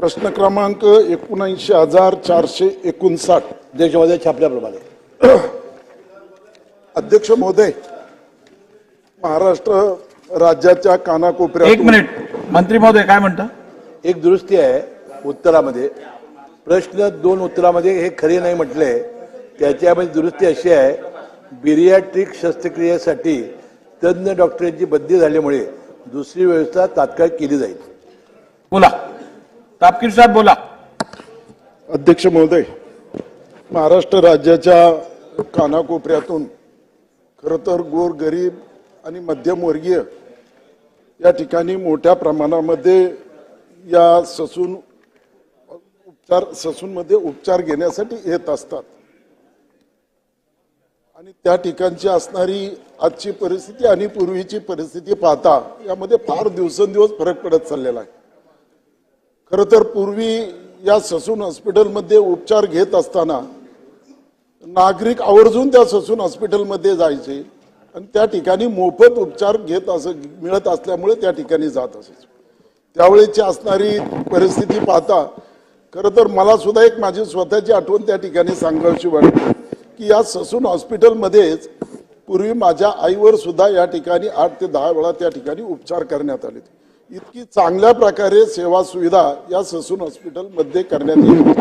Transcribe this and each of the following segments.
प्रश्न क्रमांक एकोणऐंशी हजार चारशे एकोणसाठ देशामध्ये छापल्याप्रमाणे. अध्यक्ष महोदय महाराष्ट्र राज्याच्या कानाकोपऱ्यात एक मिनिट. मंत्री महोदय काय म्हणता? एक दुरुस्ती आहे उत्तरामध्ये. प्रश्न दोन उत्तरामध्ये हे खरे नाही म्हटले. त्याच्यामध्ये दुरुस्ती अशी आहे बिरियाट्रिक शस्त्रक्रियेसाठी तज्ज्ञ डॉक्टरांची बदली झाल्यामुळे दुसरी व्यवस्था तात्काळ केली जाईल. बोला. तापकीर साहेब बोला. अध्यक्ष महोदय महाराष्ट्र राज्याच्या कानाकोपऱ्यातून खरं तर गोर गरीब आणि मध्यमवर्गीय या ठिकाणी मोठ्या प्रमाणामध्ये या ससून उपचार ससूनमध्ये उपचार घेण्यासाठी येत असतात. आणि त्या ठिकाणची असणारी आजची परिस्थिती आणि पूर्वीची परिस्थिती पाहता यामध्ये फार दिवसेंदिवस फरक पडत चाललेला आहे. खरं तर पूर्वी या ससून हॉस्पिटलमध्ये उपचार घेत असताना नागरिक आवर्जून त्या ससून हॉस्पिटलमध्ये जायचे आणि त्या ठिकाणी मोफत उपचार घेत असं मिळत असल्यामुळे त्या ठिकाणी जात असायचे. त्यावेळेची असणारी परिस्थिती पाहता खरं तर मला सुद्धा एक माझी स्वतःची आठवण त्या ठिकाणी सांगावीशी वाटते की या ससून हॉस्पिटलमध्येच पूर्वी माझ्या आईवर सुद्धा या ठिकाणी आठ ते दहा वेळा त्या ठिकाणी उपचार करण्यात आले. इतकी चांगल्या प्रकारे सेवा सुविधा या ससून हॉस्पिटलमध्ये करण्यात येईल.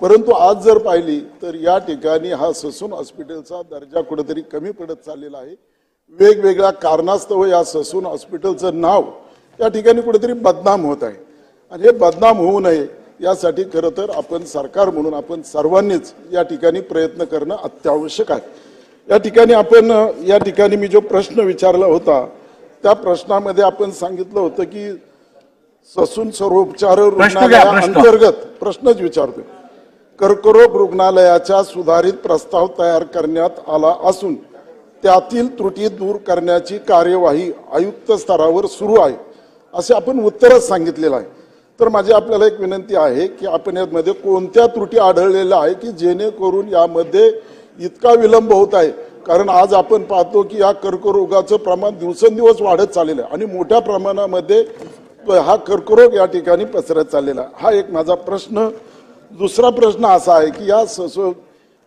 परंतु आज जर पाहिली तर या ठिकाणी हा ससून हॉस्पिटलचा दर्जा कुठेतरी कमी पडत चाललेला आहे. वेगवेगळ्या कारणास्तव या ससून हॉस्पिटलचं नाव या ठिकाणी कुठेतरी बदनाम होत आहे. आणि हे बदनाम होऊ नये यासाठी खरं तर आपण सरकार म्हणून आपण सर्वांनीच या ठिकाणी प्रयत्न करणं अत्यावश्यक आहे. या ठिकाणी आपण या ठिकाणी मी जो प्रश्न विचारला होता त्या प्रश्नामध्ये आपण सांगितलं होतं की ससून सर्वोपचार. अंतर्गत प्रश्नच विचारतोय. कर्करोग रुग्णालयाचा सुधारित प्रस्ताव तयार करण्यात आला असून त्यातील त्रुटी दूर करण्याची कार्यवाही आयुक्त स्तरावर सुरू आहे असे आपण उत्तरच सांगितलेलं आहे. तर माझी आपल्याला एक विनंती आहे की आपण यामध्ये कोणत्या त्रुटी आढळलेल्या आहे की जेणेकरून यामध्ये इतका विलंब होत आहे? कारण आज आपण पाहतो की या कर्करोगाचं प्रमाण दिवसेंदिवस वाढत चाललेलं आहे. आणि मोठ्या प्रमाणामध्ये हा कर्करोग या ठिकाणी पसरत चाललेला आहे. हा एक माझा प्रश्न. दुसरा प्रश्न असा आहे की या ससो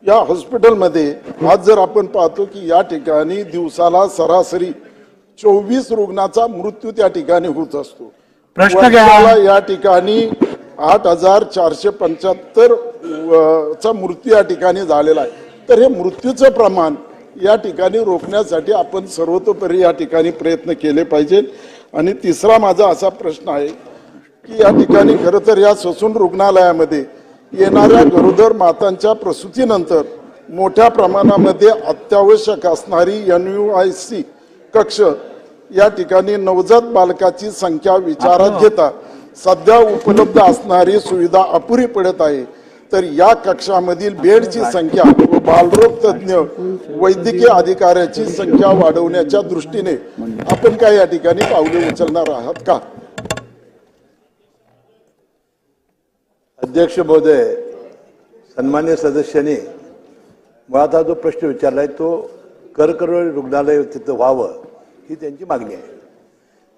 या हॉस्पिटलमध्ये आज जर आपण पाहतो की या ठिकाणी दिवसाला सरासरी चोवीस रुग्णाचा मृत्यू त्या ठिकाणी होत असतो. प्रश्न या ठिकाणी आठ हजार चारशे पंच्याहत्तर चा मृत्यू या ठिकाणी झालेला आहे. तर हे मृत्यूचं प्रमाण या ठिकाणी रोखण्यासाठी आपण सर्वतोपरी या ठिकाणी प्रयत्न केले पाहिजे. आणि तिसरा माझा असा प्रश्न आहे की या ठिकाणी खरं तर या ससून रुग्णालयामध्ये येणाऱ्या गरोदर मातांच्या प्रसूतीनंतर मोठ्या प्रमाणामध्ये अत्यावश्यक असणारी एन यू आय सी कक्ष या ठिकाणी नवजात बालकाची संख्या विचारात घेता सध्या उपलब्ध असणारी सुविधा अपुरी पडत आहे. तर या कक्षामधील बेडची संख्या व बालरोग तज्ज्ञ वैद्यकीय अधिकाऱ्याची संख्या वाढवण्याच्या दृष्टीने आपण काय या ठिकाणी पावले उचलणार आहात का? अध्यक्ष महोदय सन्मान्य सदस्यांनी मुळात हा जो प्रश्न विचारलाय तो कर्करोग रुग्णालय तिथं व्हावं ही त्यांची मागणी आहे.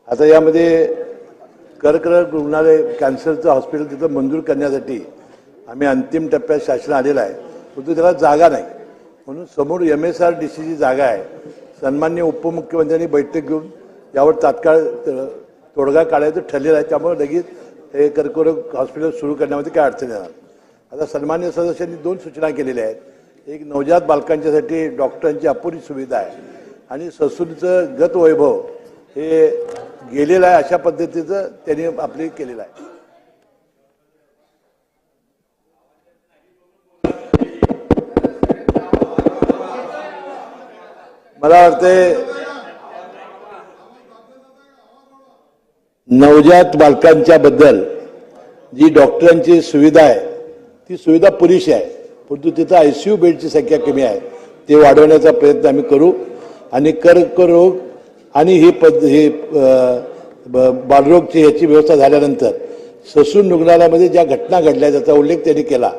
आता यामध्ये कर्करोग रुग्णालय कॅन्सरचं हॉस्पिटल तिथं मंजूर करण्यासाठी आम्ही अंतिम टप्प्यात शासन आलेलं आहे. परंतु त्याला जागा नाही. म्हणून समोर एम एस आर डी सीची जागा आहे. सन्मान्य उपमुख्यमंत्र्यांनी बैठक घेऊन यावर तात्काळ तोडगा काढायचं ठरलेलं आहे. त्यामुळे लगेच हे कर्करोग हॉस्पिटल सुरू करण्यामध्ये काय अडचण येणार आता सन्मान्य सदस्यांनी दोन सूचना केलेल्या आहेत. एक नवजात बालकांच्यासाठी डॉक्टरांची अपुरी सुविधा आहे. आणि ससूनचं गत वैभव हे गेलेलं आहे अशा पद्धतीचं त्यांनी आपली केलेलं आहे. मला वाटतंय नवजात बालकांच्या बद्दल जी डॉक्टरांची सुविधा आहे ती सुविधा पुरेशी आहे. परंतु तिथं आयसीयू बेडची संख्या कमी आहे. ते वाढवण्याचा प्रयत्न आम्ही करू. आणि कर्करोग आणि ही पद ही बालरोगची ह्याची व्यवस्था झाल्यानंतर ससून रुग्णालयामध्ये ज्या घटना घडल्या त्याचा उल्लेख त्यांनी केला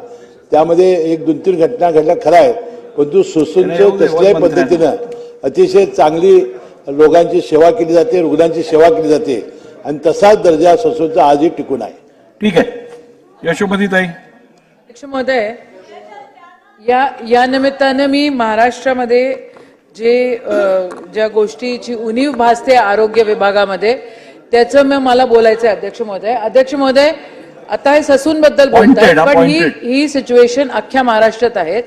त्यामध्ये एक दोन तीन घटना घडल्या खरं आहे. परंतु ससूनचं कसल्याही पद्धतीनं अतिशय चांगली लोकांची सेवा केली जाते रुग्णांची सेवा केली जाते. आणि तसाच दर्जा ससूनचा आजही टिकून आहे. ठीक आहे. अध्यक्ष महोदय या या निमित्तानं मी महाराष्ट्रामध्ये जे ज्या गोष्टीची उणीव भासते आरोग्य विभागामध्ये त्याचं मग मला बोलायचं आहे अध्यक्ष महोदय. अध्यक्ष महोदय आता हे ससून बद्दल बोलताय Pointed, हा, पण ही. ही सिच्युएशन अख्ख्या महाराष्ट्रात आहेत.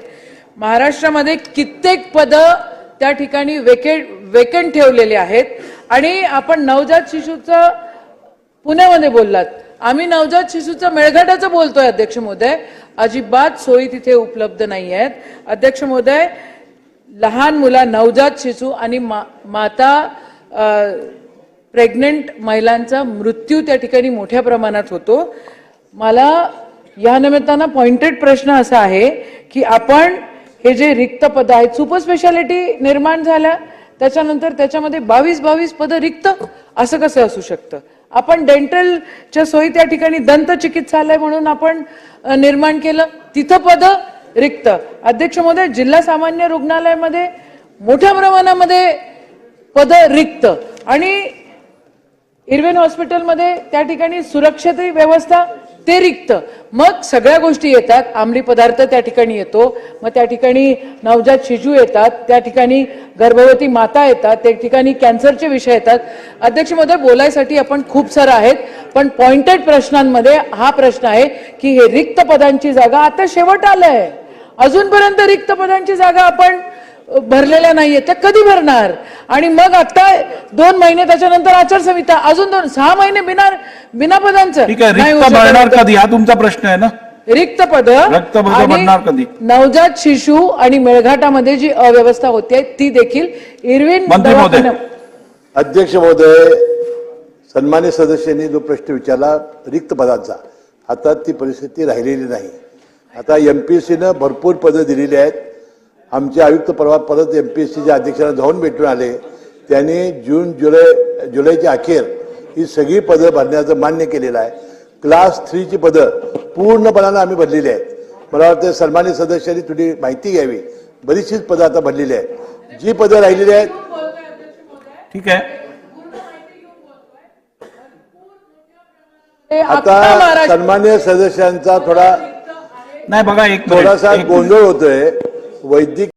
महाराष्ट्रामध्ये कित्येक पदं त्या ठिकाणी वेकेट वेकंट ठेवलेले आहेत. आणि आपण नवजात शिशूचं पुण्यामध्ये बोललात. आम्ही नवजात शिशूचं मेळघाटाचं बोलतोय अध्यक्ष महोदय. अजिबात सोयी तिथे उपलब्ध नाही आहेत अध्यक्ष महोदय लहान मुला नवजात शिशू आणि मा- माता प्रेग्नंट महिलांचा मृत्यू त्या ठिकाणी मोठ्या प्रमाणात होतो. मला या निमित्तानं पॉइंटेड प्रश्न असा आहे की आपण हे जे रिक्त पद आहेत सुपर स्पेशालिटी निर्माण झाल्या त्याच्यानंतर त्याच्यामध्ये बावीस बावीस पदं रिक्त असं कसं असू शकतं? आपण डेंटलच्या सोयी त्या ठिकाणी दंत चिकित्सालय म्हणून आपण निर्माण केलं तिथं पद रिक्त. अध्यक्ष महोदय जिल्हा सामान्य रुग्णालयामध्ये मोठ्या प्रमाणामध्ये पद रिक्त. आणि इरवेन हॉस्पिटलमध्ये त्या ठिकाणी सुरक्षित व्यवस्था ते रिक्त मग सगळ्या गोष्टी येतात. आमली पदार्थ त्या ठिकाणी येतो. मग त्या ठिकाणी नवजात शिशू येतात. त्या ठिकाणी गर्भवती माता येतात. त्या ठिकाणी कॅन्सरचे विषय येतात. अध्यक्ष महोदय बोलायसाठी आपण खूप सारं आहेत. पण पॉइंटेड प्रश्नांमध्ये हा प्रश्न आहे की हे रिक्त पदांची जागा आता शेवट आलं आहे अजूनपर्यंत रिक्त पदांची जागा आपण भरलेल्या नाहीये त्या कधी भरणार? आणि मग आता दोन महिने त्याच्यानंतर आचारसंहिता अजून दोन सहा महिने बिना बिना पदांचं. भरणार कधी? हा तुमचा प्रश्न आहे ना? रिक्त पद रिक्त पदं भरणार कधी? नवजात शिशू आणि मेळघाटामध्ये जी अव्यवस्था होते ती देखील इरविन अध्यक्ष महोदय सन्मान्य सदस्यांनी जो प्रश्न विचारला रिक्त पदांचा. आता ती परिस्थिती राहिलेली नाही. आता एम पी एस सीनं भरपूर पदं दिलेली आहेत. आमचे आयुक्त परवा परत एम पी एस सीच्या अध्यक्षांना जाऊन भेटून आले. त्यांनी जून जुलै जुलैच्या अखेर ही सगळी पदं भरण्याचं मान्य केलेलं आहे. क्लास थ्रीची पदं पूर्णपणानं आम्ही भरलेली आहेत. मला वाटतं सन्मान्य सदस्यांनी थोडी माहिती घ्यावी. बरीचशीच पदं आता भरलेली आहेत. जी पदं राहिलेली आहेत ठीक आहे. ते आता सन्मान्य सदस्यांचा थोडा नाही बघा एक थोडासा. गोंधळ होतोय. वैदिक